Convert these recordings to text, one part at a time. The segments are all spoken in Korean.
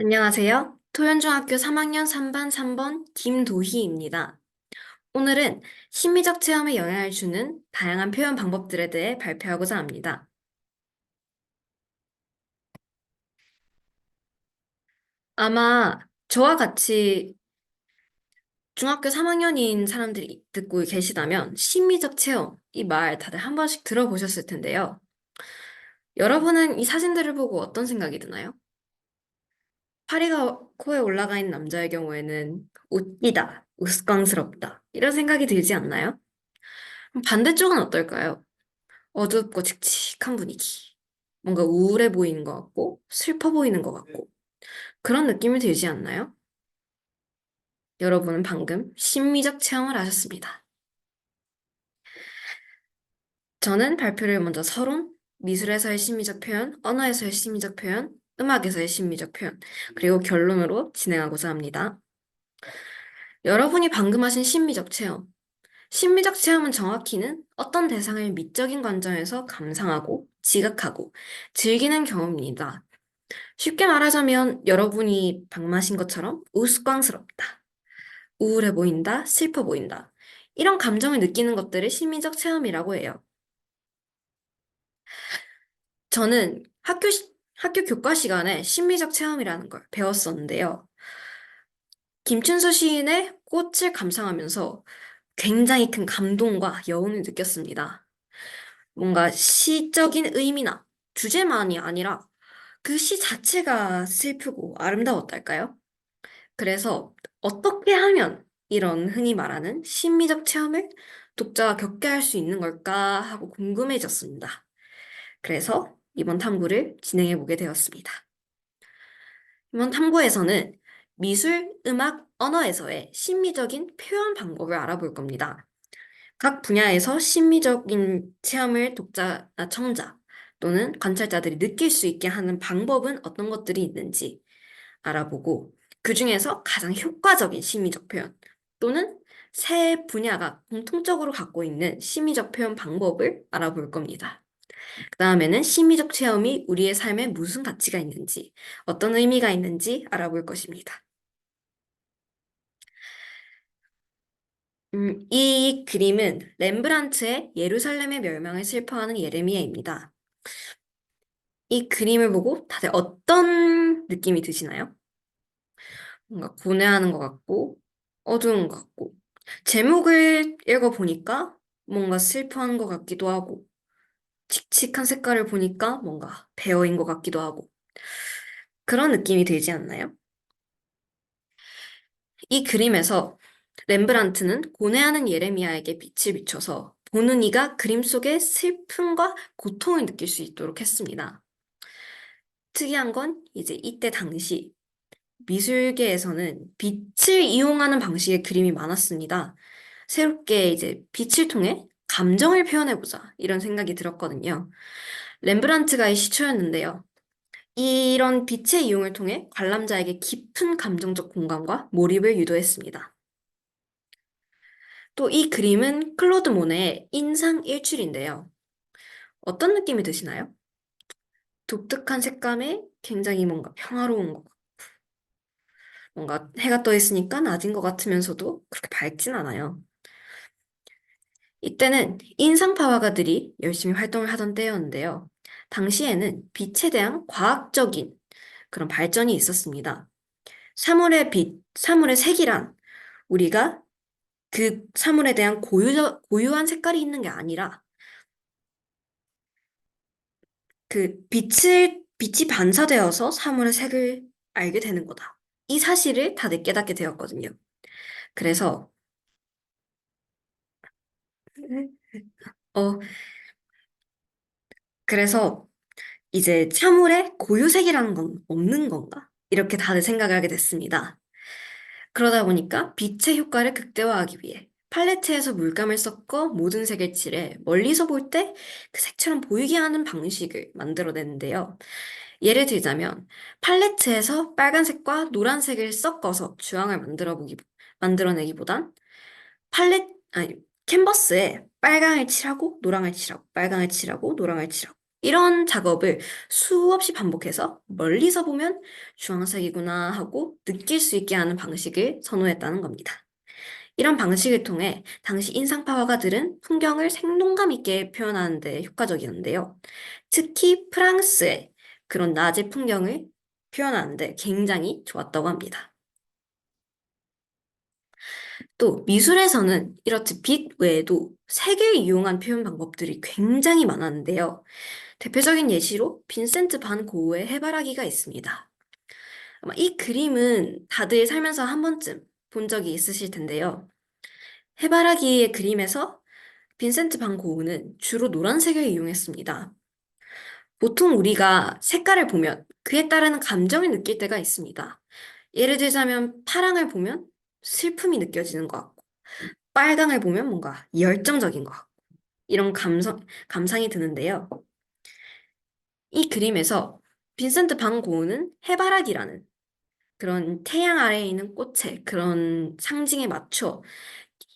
안녕하세요. 토연중학교 3학년 3반 3번 김도희입니다. 오늘은 심미적 체험에 영향을 주는 다양한 표현 방법들에 대해 발표하고자 합니다. 아마 저와 같이 중학교 3학년인 사람들이 듣고 계시다면 심미적 체험 이 말 다들 한 번씩 들어보셨을 텐데요. 여러분은 이 사진들을 보고 어떤 생각이 드나요? 파리가 코에 올라가 있는 남자의 경우에는 웃기다, 우스꽝스럽다, 이런 생각이 들지 않나요? 반대쪽은 어떨까요? 어둡고 칙칙한 분위기. 뭔가 우울해 보이는 것 같고, 슬퍼 보이는 것 같고, 그런 느낌이 들지 않나요? 여러분은 방금 심미적 체험을 하셨습니다. 저는 발표를 먼저 서론, 미술에서의 심미적 표현, 언어에서의 심미적 표현, 음악에서의 심미적 표현, 그리고 결론으로 진행하고자 합니다. 여러분이 방금 하신 심미적 체험. 심미적 체험은 정확히는 어떤 대상을 미적인 관점에서 감상하고 지각하고 즐기는 경험입니다. 쉽게 말하자면 여러분이 방마신 것처럼 우스꽝스럽다, 우울해 보인다, 슬퍼 보인다. 이런 감정을 느끼는 것들을 심미적 체험이라고 해요. 저는 학교, 시- 학교 교과 시간에 심미적 체험이라는 걸 배웠었는데요. 김춘수 시인의 꽃을 감상하면서 굉장히 큰 감동과 여운을 느꼈습니다. 뭔가 시적인 의미나 주제만이 아니라 그 시 자체가 슬프고 아름다웠달까요? 그래서 어떻게 하면 이런 흔히 말하는 심미적 체험을 독자가 겪게 할 수 있는 걸까 하고 궁금해졌습니다. 그래서 이번 탐구를 진행해 보게 되었습니다. 이번 탐구에서는 미술, 음악, 언어에서의 심미적인 표현 방법을 알아볼 겁니다. 각 분야에서 심미적인 체험을 독자나 청자 또는 관찰자들이 느낄 수 있게 하는 방법은 어떤 것들이 있는지 알아보고 그 중에서 가장 효과적인 심미적 표현 또는 세 분야가 공통적으로 갖고 있는 심미적 표현 방법을 알아볼 겁니다. 그 다음에는 심미적 체험이 우리의 삶에 무슨 가치가 있는지, 어떤 의미가 있는지 알아볼 것입니다. 음, 이 그림은 렘브란트의 예루살렘의 멸망을 슬퍼하는 예레미야입니다. 이 그림을 보고 다들 어떤 느낌이 드시나요? 뭔가 고뇌하는 것 같고, 어두운 것 같고, 제목을 읽어보니까 뭔가 슬퍼하는 것 같기도 하고, 칙칙한 색깔을 보니까 뭔가 배어인 것 같기도 하고, 그런 느낌이 들지 않나요? 이 그림에서 렘브란트는 고뇌하는 예레미야에게 빛을 비춰서 보는 이가 그림 속의 슬픔과 고통을 느낄 수 있도록 했습니다. 특이한 건 이제 이때 당시 미술계에서는 빛을 이용하는 방식의 그림이 많았습니다. 새롭게 이제 빛을 통해 감정을 표현해보자 이런 생각이 들었거든요. 렘브란트가 이 시초였는데요. 이런 빛의 이용을 통해 관람자에게 깊은 감정적 공감과 몰입을 유도했습니다. 또 이 그림은 클로드 모네의 인상 일출인데요. 어떤 느낌이 드시나요? 독특한 색감에 굉장히 뭔가 평화로운 것 같고, 뭔가 해가 떠 있으니까 낮인 것 같으면서도 그렇게 밝진 않아요. 이때는 인상파 화가들이 열심히 활동을 하던 때였는데요. 당시에는 빛에 대한 과학적인 그런 발전이 있었습니다. 사물의 빛, 사물의 색이란 우리가 그 사물에 대한 고유, 고유한 색깔이 있는 게 아니라 그 빛을, 빛이 반사되어서 사물의 색을 알게 되는 거다. 이 사실을 다들 깨닫게 되었거든요. 그래서, 어, 그래서 이제 사물의 고유색이라는 건 없는 건가? 이렇게 다들 생각을 하게 됐습니다. 그러다 보니까 빛의 효과를 극대화하기 위해 팔레트에서 물감을 섞어 모든 색을 칠해 멀리서 볼 때 그 색처럼 보이게 하는 방식을 만들어냈는데요. 예를 들자면 팔레트에서 빨간색과 노란색을 섞어서 주황을 만들어 보기, 만들어내기보단 팔레, 아니, 캔버스에 빨강을 칠하고 노랑을 칠하고 빨강을 칠하고 노랑을 칠하고 이런 작업을 수없이 반복해서 멀리서 보면 주황색이구나 하고 느낄 수 있게 하는 방식을 선호했다는 겁니다. 이런 방식을 통해 당시 인상파 화가들은 풍경을 생동감 있게 표현하는 데 효과적이었는데요. 특히 프랑스의 그런 낮의 풍경을 표현하는 데 굉장히 좋았다고 합니다. 또 미술에서는 이렇듯 빛 외에도 색을 이용한 표현 방법들이 굉장히 많았는데요. 대표적인 예시로 빈센트 반 고흐의 해바라기가 있습니다. 아마 이 그림은 다들 살면서 한 번쯤 본 적이 있으실 텐데요. 해바라기의 그림에서 빈센트 반 고흐는 주로 노란색을 이용했습니다. 보통 우리가 색깔을 보면 그에 따르는 감정을 느낄 때가 있습니다. 예를 들자면 파랑을 보면 슬픔이 느껴지는 것 같고, 빨강을 보면 뭔가 열정적인 것 같고, 이런 감성, 감상이 드는데요. 이 그림에서 빈센트 반 고흐는 해바라기라는 그런 태양 아래에 있는 꽃의 그런 상징에 맞춰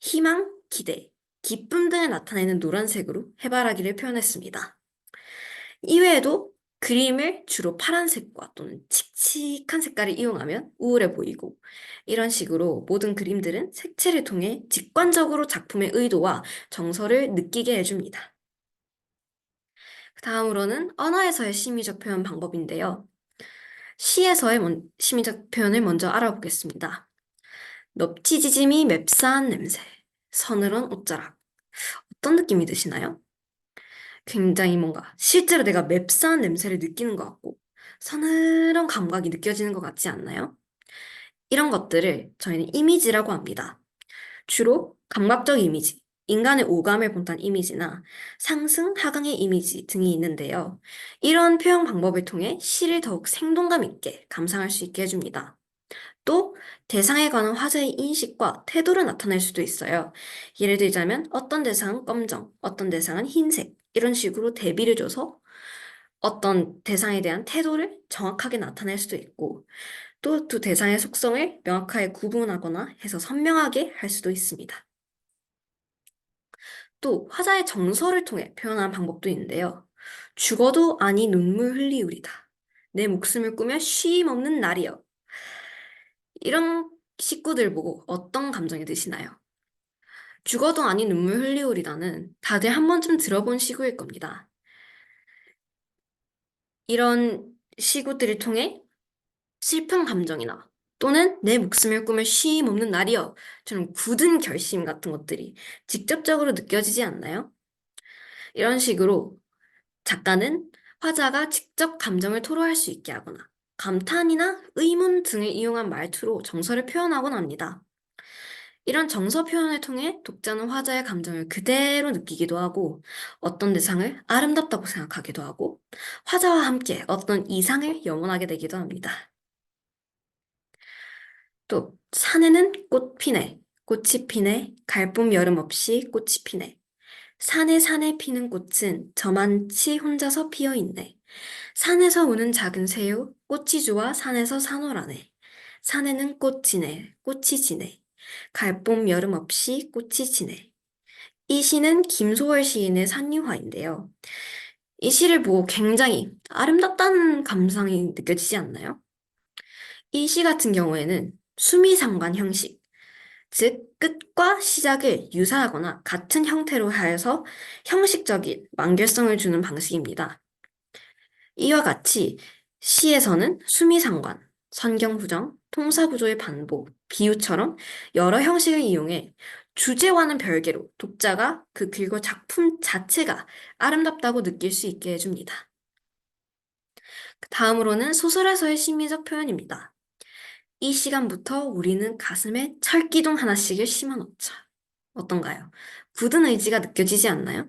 희망, 기대, 기쁨 등을 나타내는 노란색으로 해바라기를 표현했습니다. 이외에도 그림을 주로 파란색과 또는 칙칙한 색깔을 이용하면 우울해 보이고 이런 식으로 모든 그림들은 색채를 통해 직관적으로 작품의 의도와 정서를 느끼게 해줍니다. 다음으로는 언어에서의 심미적 표현 방법인데요. 시에서의 먼- 심미적 표현을 먼저 알아보겠습니다. 넙치지짐이 맵싸한 냄새, 서늘한 옷자락. 어떤 느낌이 드시나요? 굉장히 뭔가 실제로 내가 맵싸한 냄새를 느끼는 것 같고 서늘한 감각이 느껴지는 것 같지 않나요? 이런 것들을 저희는 이미지라고 합니다. 주로 감각적 이미지, 인간의 오감을 본딴 이미지나 상승, 하강의 이미지 등이 있는데요. 이런 표현 방법을 통해 시를 더욱 생동감 있게 감상할 수 있게 해줍니다. 또 대상에 관한 화자의 인식과 태도를 나타낼 수도 있어요. 예를 들자면 어떤 대상은 검정, 어떤 대상은 흰색 이런 식으로 대비를 줘서 어떤 대상에 대한 태도를 정확하게 나타낼 수도 있고 또 두 대상의 속성을 명확하게 구분하거나 해서 선명하게 할 수도 있습니다. 또 화자의 정서를 통해 표현하는 방법도 있는데요. 죽어도 아니 눈물 흘리우리다. 내 목숨을 꾸며 쉼 없는 날이여. 이런 식구들 보고 어떤 감정이 드시나요? 죽어도 아니 눈물 흘리우리다는 다들 한 번쯤 들어본 시구일 겁니다. 이런 시구들을 통해 슬픈 감정이나 또는 내 목숨을 꾸며 쉼 없는 날이여 저는 굳은 결심 같은 것들이 직접적으로 느껴지지 않나요? 이런 식으로 작가는 화자가 직접 감정을 토로할 수 있게 하거나 감탄이나 의문 등을 이용한 말투로 정서를 표현하곤 합니다. 이런 정서 표현을 통해 독자는 화자의 감정을 그대로 느끼기도 하고 어떤 대상을 아름답다고 생각하기도 하고 화자와 함께 어떤 이상을 영원하게 되기도 합니다. 또 산에는 꽃 피네, 꽃이 피네, 갈봄 여름 없이 꽃이 피네. 산에 산에 피는 꽃은 저만치 혼자서 피어 있네. 산에서 우는 작은 새우, 꽃이 좋아 산에서 산호라네. 산에는 꽃 지네, 꽃이 지네. 갈봄 여름 없이 꽃이 지네. 이 시는 김소월 시인의 산유화인데요. 이 시를 보고 굉장히 아름답다는 감상이 느껴지지 않나요? 이 시 같은 경우에는 수미상관 형식, 즉 끝과 시작을 유사하거나 같은 형태로 하여서 형식적인 완결성을 주는 방식입니다. 이와 같이 시에서는 수미상관, 선경부정, 통사부조의 반복, 비유처럼 여러 형식을 이용해 주제와는 별개로 독자가 그 글과 작품 자체가 아름답다고 느낄 수 있게 해줍니다. 다음으로는 소설에서의 심리적 표현입니다. 이 시간부터 우리는 가슴에 철기둥 하나씩을 심어 놓자. 어떤가요? 굳은 의지가 느껴지지 않나요?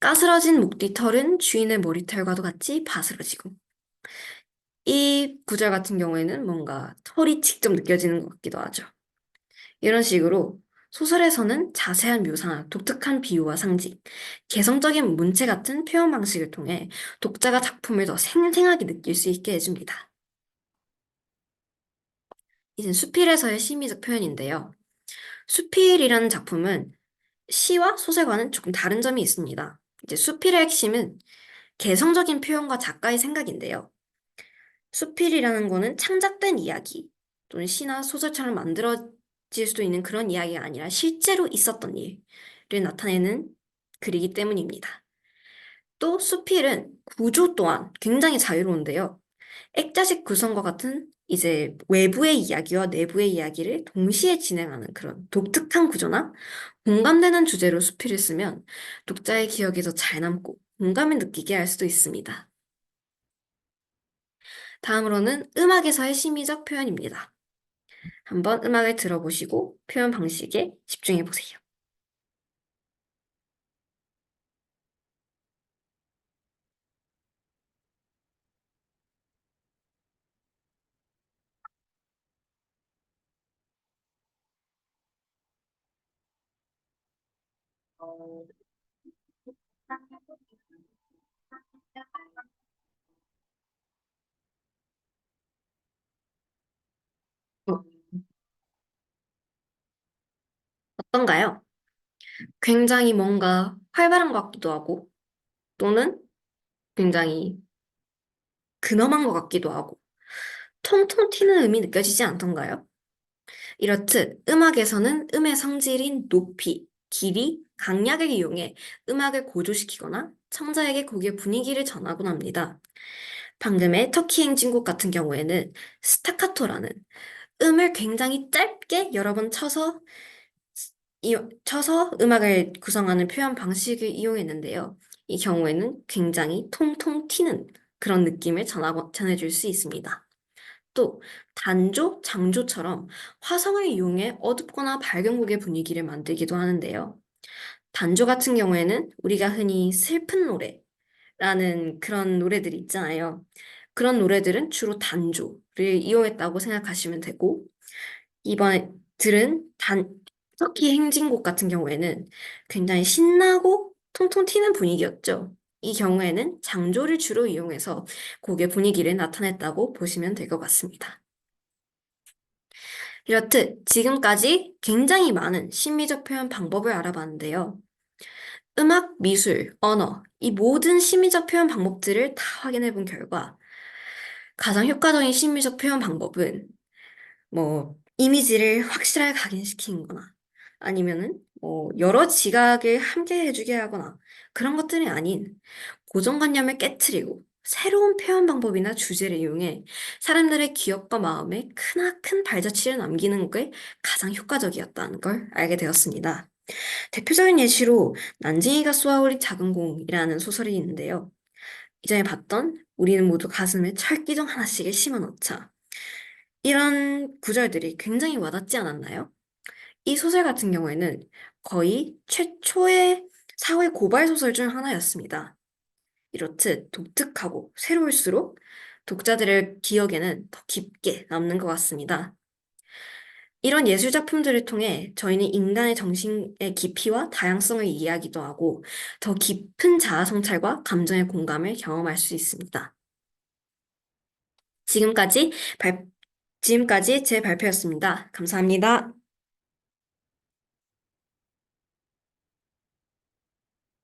까스러진 목뒤털은 주인의 머리털과도 같이 바스러지고. 이 구절 같은 경우에는 뭔가 털이 직접 느껴지는 것 같기도 하죠. 이런 식으로 소설에서는 자세한 묘사나 독특한 비유와 상징, 개성적인 문체 같은 표현 방식을 통해 독자가 작품을 더 생생하게 느낄 수 있게 해줍니다. 이제 수필에서의 심미적 표현인데요. 수필이라는 작품은 시와 소설과는 조금 다른 점이 있습니다. 이제 수필의 핵심은 개성적인 표현과 작가의 생각인데요. 수필이라는 거는 창작된 이야기 또는 시나 소설처럼 만들어질 수도 있는 그런 이야기가 아니라 실제로 있었던 일을 나타내는 글이기 때문입니다. 또 수필은 구조 또한 굉장히 자유로운데요. 액자식 구성과 같은 이제 외부의 이야기와 내부의 이야기를 동시에 진행하는 그런 독특한 구조나 공감되는 주제로 수필을 쓰면 독자의 기억에 더 잘 남고 공감을 느끼게 할 수도 있습니다. 다음으로는 음악에서의 심리적 표현입니다. 한번 음악을 들어보시고 표현 방식에 집중해 보세요. 어떤가요? 굉장히 뭔가 활발한 것 같기도 하고 또는 굉장히 근엄한 것 같기도 하고 통통 튀는 음이 느껴지지 않던가요? 이렇듯 음악에서는 음의 성질인 높이, 길이, 강약을 이용해 음악을 고조시키거나 청자에게 곡의 분위기를 전하곤 합니다. 방금의 터키 행진곡 같은 경우에는 스타카토라는 음을 굉장히 짧게 여러 번 쳐서 이, 쳐서 음악을 구성하는 표현 방식을 이용했는데요. 이 경우에는 굉장히 통통 튀는 그런 느낌을 전하고, 전해줄 수 있습니다. 또 단조, 장조처럼 화성을 이용해 어둡거나 밝은 곡의 분위기를 만들기도 하는데요. 단조 같은 경우에는 우리가 흔히 슬픈 노래라는 그런 노래들이 있잖아요. 그런 노래들은 주로 단조를 이용했다고 생각하시면 되고, 이번에 들은 단, 터키 행진곡 같은 경우에는 굉장히 신나고 통통 튀는 분위기였죠. 이 경우에는 장조를 주로 이용해서 곡의 분위기를 나타냈다고 보시면 될 것 같습니다. 이렇듯 지금까지 굉장히 많은 심미적 표현 방법을 알아봤는데요. 음악, 미술, 언어, 이 모든 심미적 표현 방법들을 다 확인해 본 결과 가장 효과적인 심미적 표현 방법은 뭐 이미지를 확실하게 각인시키는 거나 아니면은 뭐 여러 지각을 함께 해주게 하거나 그런 것들이 아닌 고정관념을 깨트리고 새로운 표현 방법이나 주제를 이용해 사람들의 기억과 마음에 크나큰 발자취를 남기는 게 가장 효과적이었다는 걸 알게 되었습니다. 대표적인 예시로 난징이가 쏘아올린 작은 공이라는 소설이 있는데요. 이전에 봤던 우리는 모두 가슴에 철기둥 하나씩을 심어 놓자. 이런 구절들이 굉장히 와닿지 않았나요? 이 소설 같은 경우에는 거의 최초의 사회 고발 소설 중 하나였습니다. 이렇듯 독특하고 새로울수록 독자들의 기억에는 더 깊게 남는 것 같습니다. 이런 예술 작품들을 통해 저희는 인간의 정신의 깊이와 다양성을 이해하기도 하고 더 깊은 자아 성찰과 감정의 공감을 경험할 수 있습니다. 지금까지 발, 지금까지 제 발표였습니다. 감사합니다.